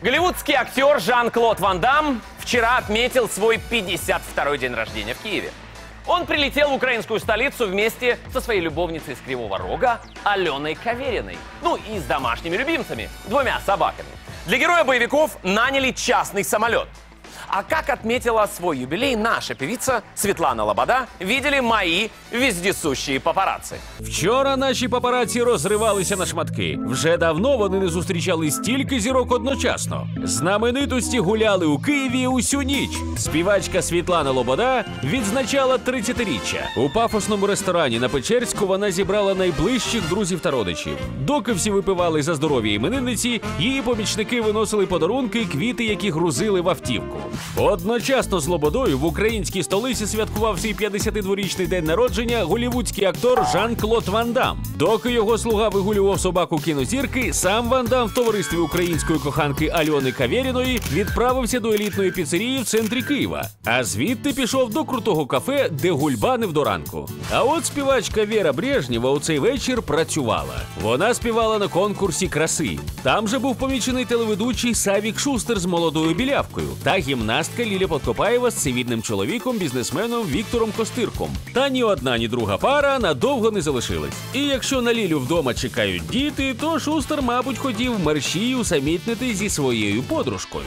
Голливудский актер Жан-Клод Ван Дам вчера отметил свой 52-й день рождения в Киеве. Он прилетел в украинскую столицу вместе со своей любовницей с Кривого Рога Аленой Кавериной. Ну и с домашними любимцами, двумя собаками. Для героя боевиков наняли частный самолет. А как отметила свой юбилей наша певица Светлана Лобода, видели мои вездесущие папарацци. Вчора наші папараці розривалися на шматки. Вже давно вони не зустрічали стільки зірок одночасно. Знаменитості гуляли у Києві усю ніч. Співачка Світлана Лобода відзначала 30-річчя. У пафосному ресторані на Печерську вона зібрала найближчих друзів та родичів. Доки всі випивали за здоров'я іменинниці, її помічники виносили подарунки і квіти, які грузили в автівку. Одночасно з Лободою в українській столиці святкував свій 52-річний день народження голівудський актор Жан-Клод Ван Дам. Доки його слуга вигулював собаку кінозірки, сам Ван Дам в товаристві української коханки Альони Кавєріної відправився до елітної піцерії в центрі Києва. А звідти пішов до крутого кафе, де гульбанив до ранку. А от співачка Віра Брежнєва у цей вечір працювала. Вона співала на конкурсі краси. Там же був помічений телеведучий Савік Шустер з молодою білявкою та гімнастка Ліля Подкопаєва з цивільним чоловіком, бізнесменом Віктором Костирком. Та ні одна, ні друга пара надовго не залишились. І якщо на Лілю вдома чекають діти, то Шустер, мабуть, хотів мерщій усамітнити зі своєю подружкою.